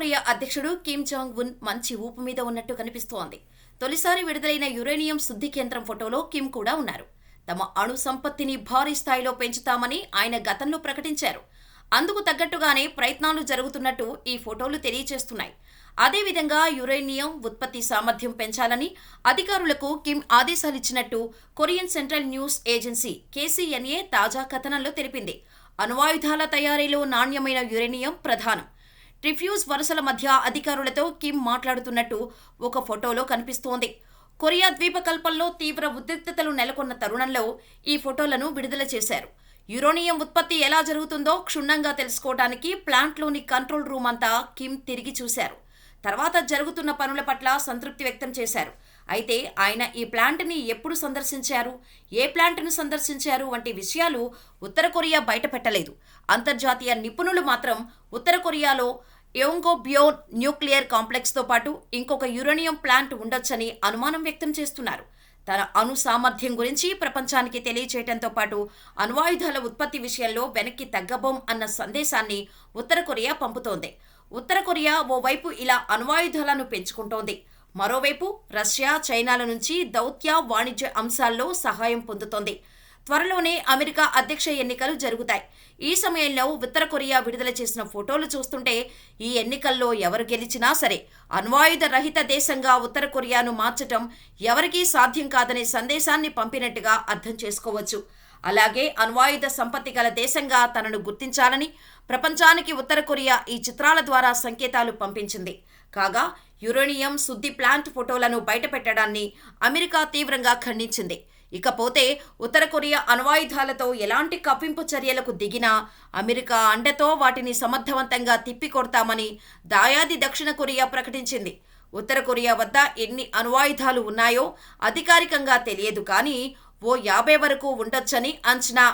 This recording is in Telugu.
కొరియా అధ్యక్షుడు కిమ్ జాంగ్ ఉన్ మంచి ఊపు మీద ఉన్నట్టు కనిపిస్తోంది. తొలిసారి విడుదలైన యురేనియం శుద్ధి కేంద్రం ఫోటోలో కిమ్ కూడా ఉన్నారు. తమ అణు సంపత్తిని భారీ స్థాయిలో పెంచుతామని ఆయన గతంలో ప్రకటించారు. అందుకు తగ్గట్టుగానే ప్రయత్నాలు జరుగుతున్నట్టు ఈ ఫోటోలు తెలియచేస్తున్నాయి. అదేవిధంగా యురేనియం ఉత్పత్తి సామర్థ్యం పెంచాలని అధికారులకు Kim ఆదేశాలిచ్చినట్టు Korean central news agency KCNA తాజా కథనంలో తెలిపింది. అణ్వాయుధాల తయారీలో నాణ్యమైన యురేనియం ప్రధానం. రిఫ్యూజ్ వరుసల మధ్య అధికారులతో కిమ్ మాట్లాడుతున్నట్టు ఒక ఫోటోలో కనిపిస్తోంది. కొరియా ద్వీపకల్పంలో తీవ్ర ఉద్రిక్తతలు నెలకొన్న తరుణంలో ఈ ఫోటోలను విడుదల చేశారు. యురోనియం ఉత్పత్తి ఎలా జరుగుతుందో క్షుణ్ణంగా తెలుసుకోవడానికి ప్లాంట్లోని కంట్రోల్ రూమ్ అంతా కిమ్ తిరిగి చూశారు. తర్వాత జరుగుతున్న పనుల పట్ల సంతృప్తి వ్యక్తం చేశారు. అయితే ఆయన ఈ ప్లాంట్ని ఎప్పుడు సందర్శించారు? ఏ ప్లాంట్ను సందర్శించారు? వంటి విషయాలు ఉత్తర కొరియా బయటపెట్టలేదు. అంతర్జాతీయ నిపుణులు మాత్రం ఉత్తర కొరియాలో యోంగోబ్యో న్యూక్లియర్ కాంప్లెక్స్తో పాటు ఇంకొక యురేనియం ప్లాంట్ ఉండొచ్చని అనుమానం వ్యక్తం చేస్తున్నారు. తన అణు సామర్థ్యం గురించి ప్రపంచానికి తెలియచేయడంతో పాటు అణ్వాయుధాల ఉత్పత్తి విషయంలో వెనక్కి తగ్గబోం అన్న సందేశాన్ని ఉత్తర కొరియా పంపుతోంది. ఉత్తర కొరియా ఓవైపు ఇలా అణ్వాయుధాలను పెంచుకుంటోంది. మరోవైపు రష్యా చైనాల నుంచి దౌత్య వాణిజ్య అంశాల్లో సహాయం పొందుతోంది. త్వరలోనే అమెరికా అధ్యక్ష ఎన్నికలు జరుగుతాయి. ఈ సమయంలో ఉత్తర కొరియా విడుదల చేసిన ఫోటోలు చూస్తుంటే ఈ ఎన్నికల్లో ఎవరు గెలిచినా సరే అణ్వాయుధ రహిత దేశంగా ఉత్తర కొరియాను మార్చటం ఎవరికీ సాధ్యం కాదనే సందేశాన్ని పంపినట్టుగా అర్థం చేసుకోవచ్చు. అలాగే అణ్వాయుధ సంపత్తి గల దేశంగా తనను గుర్తించాలని ప్రపంచానికి ఉత్తర కొరియా ఈ చిత్రాల ద్వారా సంకేతాలు పంపించింది. కాగా యురేనియం శుద్ధి ప్లాంట్ ఫోటోలను బయటపెట్టడాన్ని అమెరికా తీవ్రంగా ఖండించింది. ఇకపోతే ఉత్తర కొరియా అణ్వాయుధాలతో ఎలాంటి కప్పింపు చర్యలకు దిగినా అమెరికా అండతో వాటిని సమర్థవంతంగా తిప్పికొడతామని దాయాది దక్షిణ కొరియా ప్రకటించింది. ఉత్తర కొరియా వద్ద ఎన్ని అణ్వాయుధాలు ఉన్నాయో అధికారికంగా తెలియదు కానీ ఓ యాభై వరకు ఉండొచ్చని అంచనా